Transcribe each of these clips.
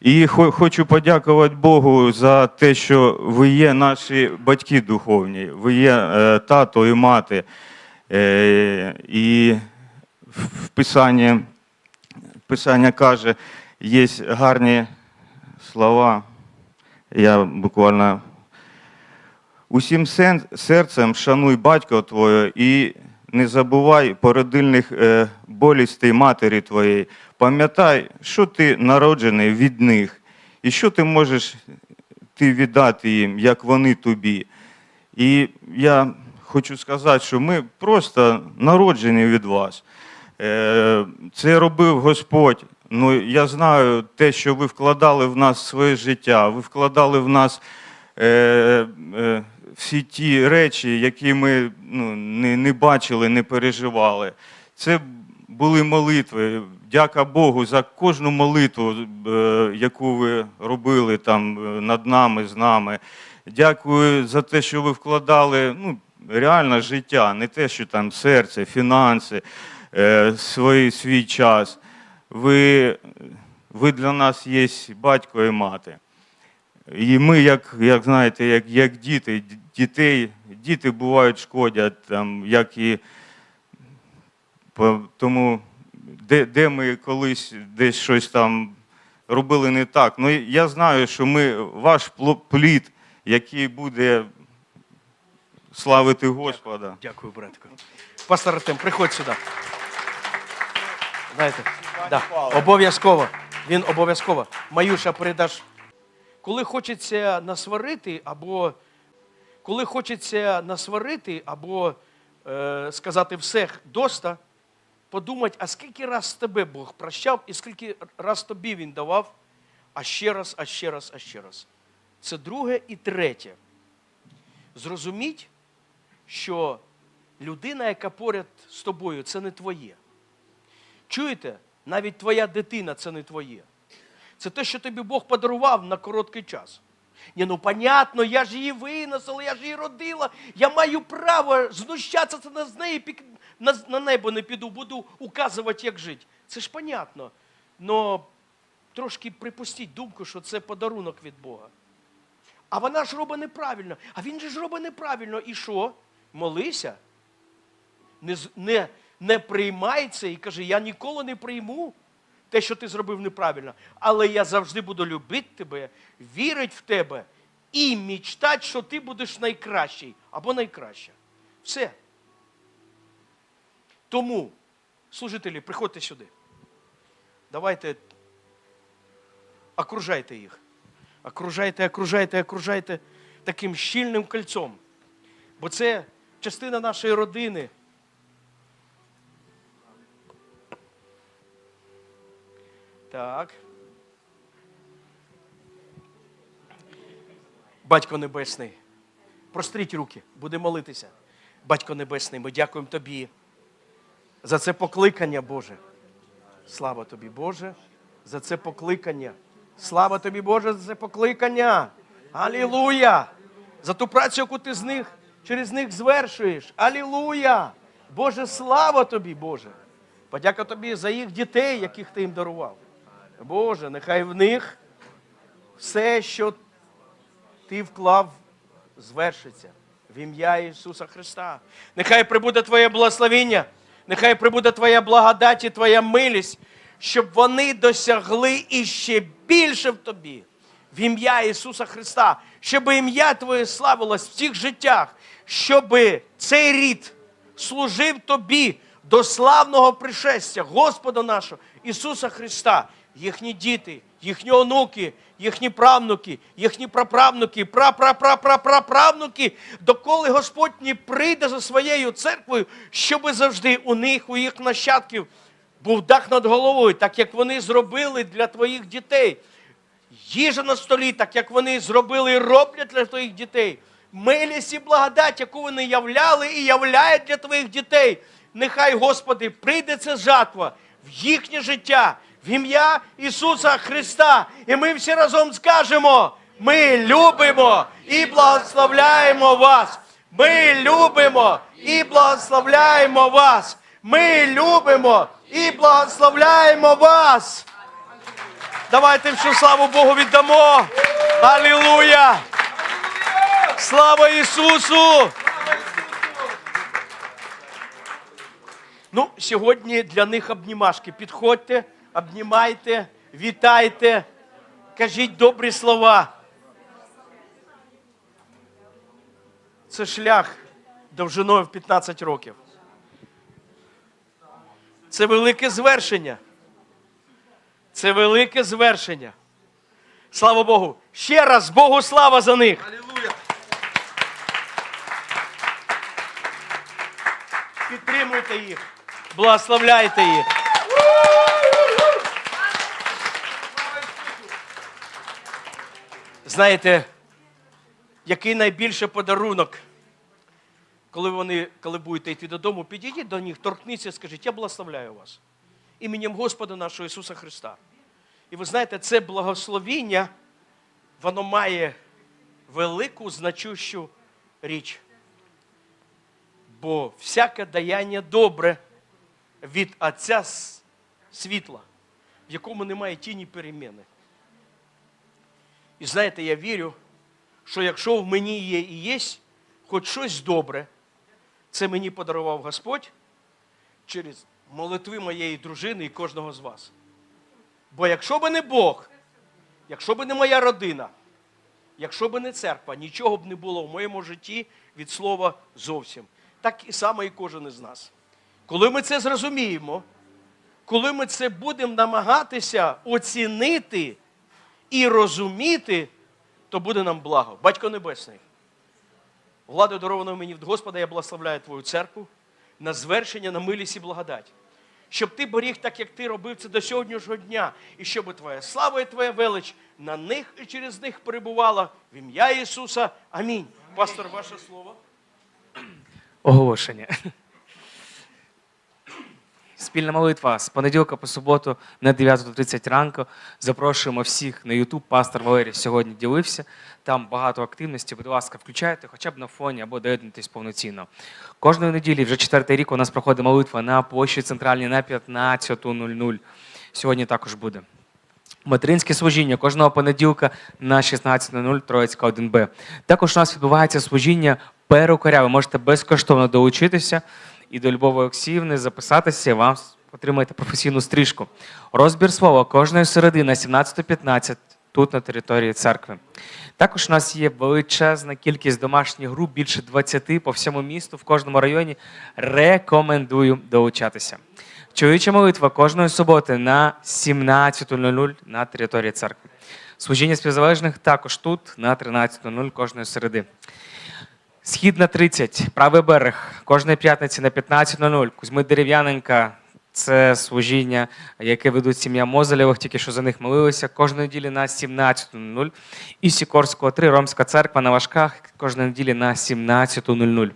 І хочу подякувати Богу за те, що ви є наші батьки духовні, ви є е, тато і мати. Е, і в Писанні, Писання каже, є гарні слова. Я буквально усім серцем шануй батька твого і не забувай породильних е, болістей матері твоєї. Пам'ятай, що ти народжений від них, і що ти можеш ти віддати їм, як вони тобі. І я хочу сказати, що ми просто народжені від вас. Е, Це робив Господь. Ну, я знаю те, що ви вкладали в нас своє життя, ви вкладали в нас е, е, всі ті речі, які ми ну, не, не бачили, не переживали. Це були молитви. Дяка Богу за кожну молитву, е, яку ви робили там е, над нами, з нами. Дякую за те, що ви вкладали ну, реально життя, не те, що там серце, фінанси, е, свій, свій час. Ви, ви для нас є батько і мати. І ми, як, як знаєте, як, як діти, дітей, діти бувають шкодять, там, як і тому, де, де ми колись десь щось там робили не так. Ну, я знаю, що ми ваш плід, який буде славити Господа. Дякую, братику. Пастор Артем, приходь сюди. Знаєте, да, обов'язково. Він обов'язково. Маюша передаш. Коли хочеться насварити, або коли хочеться насварити, або е, сказати все доста, подумати, а скільки раз тебе Бог прощав, і скільки раз тобі він давав, а ще раз, а ще раз, а ще раз. Це друге і третє. Зрозуміть, що людина, яка поряд з тобою, це не твоє. Чуєте? Навіть твоя дитина це не твоє. Це те, що тобі Бог подарував на короткий час. Ні, ну понятно, я ж її виносила, я ж її родила, я маю право знущатися з неї, на, на небо не піду, буду указувати, як жити. Це ж понятно. Но трошки припустіть думку, що це подарунок від Бога. А вона ж робить неправильно. А він же ж робить неправильно. І що? Молися. Не, не, не приймай це і каже, я ніколи не прийму те, що ти зробив неправильно. Але я завжди буду любити тебе, вірити в тебе і мічтати, що ти будеш найкращий або найкраща. Все. Тому, служителі, приходьте сюди. Давайте окружайте їх. Окружайте, окружайте, окружайте таким щільним кольцом. Бо це частина нашої родини. Так. Батько Небесний, простріть руки, будемо молитися. Батько Небесний, ми дякуємо Тобі за це покликання, Боже. Слава тобі, Боже, за це покликання. Слава тобі, Боже, за це покликання. Алілуя! За ту працю, яку ти з них, через них звершуєш. Алілуя! Боже, слава тобі, Боже. Подяка тобі за їх дітей, яких ти їм дарував. Боже, нехай в них все, що ти вклав, звершиться. В ім'я Ісуса Христа. Нехай прибуде Твоє благословіння, нехай прибуде Твоя благодать і Твоя милість, щоб вони досягли іще більше в Тобі. В ім'я Ісуса Христа, щоб ім'я Твоє славилось в цих життях, щоб цей рід служив Тобі до славного пришестя Господа нашого Ісуса Христа, їхні діти, їхні онуки, їхні правнуки, їхні праправнуки, прапрапрапраправнуки, доколи Господь не прийде за своєю церквою, щоби завжди у них, у їх нащадків, був дах над головою, так як вони зробили для твоїх дітей. Їжа на столі, так як вони зробили і роблять для твоїх дітей. Милість і благодать, яку вони являли і являють для твоїх дітей. Нехай, Господи, прийде ця жатва в їхнє життя, в ім'я Ісуса Христа. І ми всі разом скажемо: ми любимо і благословляємо вас. Ми любимо і благословляємо вас. Ми любимо і благословляємо вас. Давайте всю славу Богу віддамо. Алілуя! Слава Ісусу! Ну, сьогодні для них обнімашки. Підходьте, обнімайте, вітайте, кажіть добрі слова. Це шлях довжиною в 15 років. Це велике звершення. Це велике звершення. Слава Богу. Ще раз Богу слава за них. Підтримуйте їх, благословляйте їх. Знаєте, який найбільший подарунок, коли вони, коли будете йти додому, підійдіть до них, торкніться і скажіть, я благословляю вас іменем Господа нашого Ісуса Христа. І ви знаєте, це благословіння, воно має велику значущу річ. Бо всяке даяння добре від Отця світла, в якому немає тіні переміни. І знаєте, я вірю, що якщо в мені є і є хоч щось добре, це мені подарував Господь через молитви моєї дружини і кожного з вас. Бо якщо би не Бог, якщо би не моя родина, якщо би не церква, нічого б не було в моєму житті від слова зовсім. Так і саме і кожен із нас. Коли ми це зрозуміємо, коли ми це будемо намагатися оцінити і розуміти, то буде нам благо. Батько Небесний, владою дарованою мені від Господа, я благословляю Твою церкву на звершення, на милість і благодать. Щоб ти беріг так, як ти робив це до сьогоднішнього дня, і щоб Твоя слава і Твоя велич на них і через них перебувала в ім'я Ісуса. Амінь. Пастор, ваше слово. Оголошення. Спільна молитва з понеділка по суботу на 9.30 ранку. Запрошуємо всіх на YouTube. Пастор Валерій сьогодні ділився. Там багато активності. Будь ласка, включайте хоча б на фоні або доєднуйтесь повноцінно. Кожної неділі, вже четвертий рік, у нас проходить молитва на площі центральній на 15.00. Сьогодні також буде. Материнське служіння кожного понеділка на 16.00 Троїцька 1Б. Також у нас відбувається служіння перукаря. Ви можете безкоштовно долучитися і до Любові Олексіївни записатися, вам отримаєте професійну стрижку. Розбір слова кожної середи на 17.15 тут на території церкви. Також у нас є величезна кількість домашніх груп, більше 20 по всьому місту, в кожному районі. Рекомендую долучатися. Чоловіча молитва кожної суботи на 17.00 на території церкви. Служіння співзалежних також тут на 13.00 кожної середи. Східна 30, правий берег, кожної п'ятниці на 15.00. Кузьми Дерев'яненка. Це служіння, яке ведуть сім'я Мозелєвих, тільки що за них молилися кожної неділі на 17.00. І Сікорського 3, Ромська церква на Важках кожної неділі на 17.00.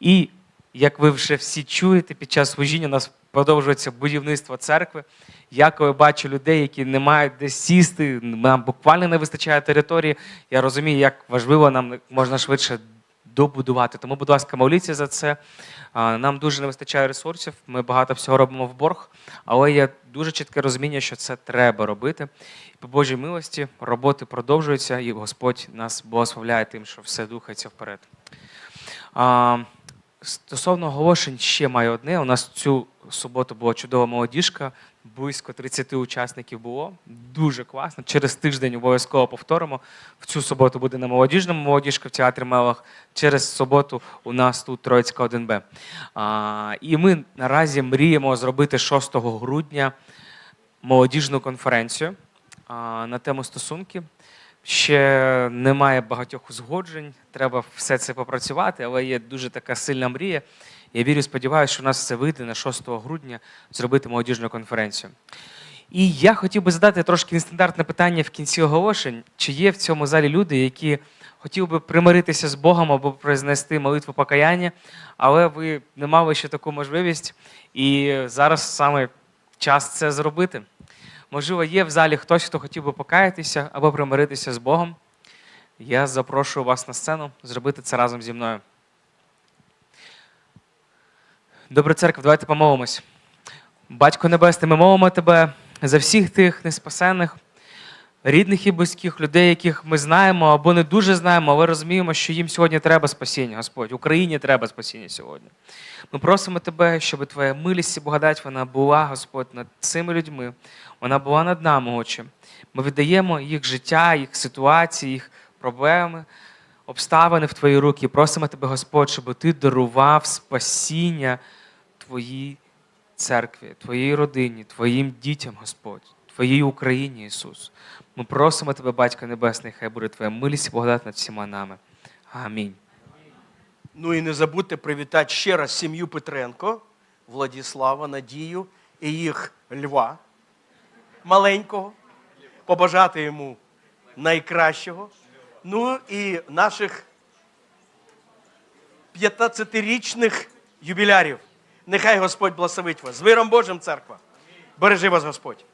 І як ви вже всі чуєте, під час служіння у нас продовжується будівництво церкви. Я коли бачу людей, які не мають де сісти, нам буквально не вистачає території. Я розумію, як важливо нам можна швидше добудувати. Тому, будь ласка, моліться за це. Нам дуже не вистачає ресурсів. Ми багато всього робимо в борг, але є дуже чітке розуміння, що це треба робити. І по Божій милості роботи продовжуються, і Господь нас благословляє тим, що все духається вперед. Стосовно оголошень, ще маю одне. У нас цю суботу була чудова молодіжка, близько 30 учасників було. Дуже класно. Через тиждень обов'язково повторимо. В цю суботу буде на молодіжному молодіжка в театрі Мелах. Через суботу у нас тут Троїцька 1Б. А, і ми наразі мріємо зробити 6 грудня молодіжну конференцію а, на тему стосунки. Ще немає багатьох узгоджень, треба все це попрацювати, але є дуже така сильна мрія. Я вірю, сподіваюся, що у нас все вийде на 6 грудня зробити молодіжну конференцію. І я хотів би задати трошки нестандартне питання в кінці оголошень: чи є в цьому залі люди, які хотіли би примиритися з Богом або произнести молитву покаяння, але ви не мали ще таку можливість, і зараз саме час це зробити. Можливо, є в залі хтось, хто хотів би покаятися або примиритися з Богом. Я запрошую вас на сцену зробити це разом зі мною. Добре, церква, давайте помолимось. Батько Небесний, ми мовимо Тебе за всіх тих неспасених, рідних і близьких, людей, яких ми знаємо або не дуже знаємо, але розуміємо, що їм сьогодні треба спасіння, Господь. Україні треба спасіння сьогодні. Ми просимо Тебе, щоб Твоя милість і благодать вона була, Господь, над цими людьми. Вона була над нами, Отче. Ми віддаємо їх життя, їх ситуації, їх проблеми, обставини в Твої руки. Просимо Тебе, Господь, щоб Ти дарував спасіння Твоїй церкві, Твоїй родині, Твоїм дітям, Господь, Твоїй Україні, Ісус. Ми просимо Тебе, Батько Небесний, хай буде Твоя милість і благодать над всіма нами. Амінь. Ну і не забудьте привітати ще раз сім'ю Петренко, Владіслава, Надію і їх льва маленького, побажати йому найкращого. Ну і наших 15-річних юбілярів. Нехай Господь благословить вас. З миром Божим, церква. Бережи вас Господь.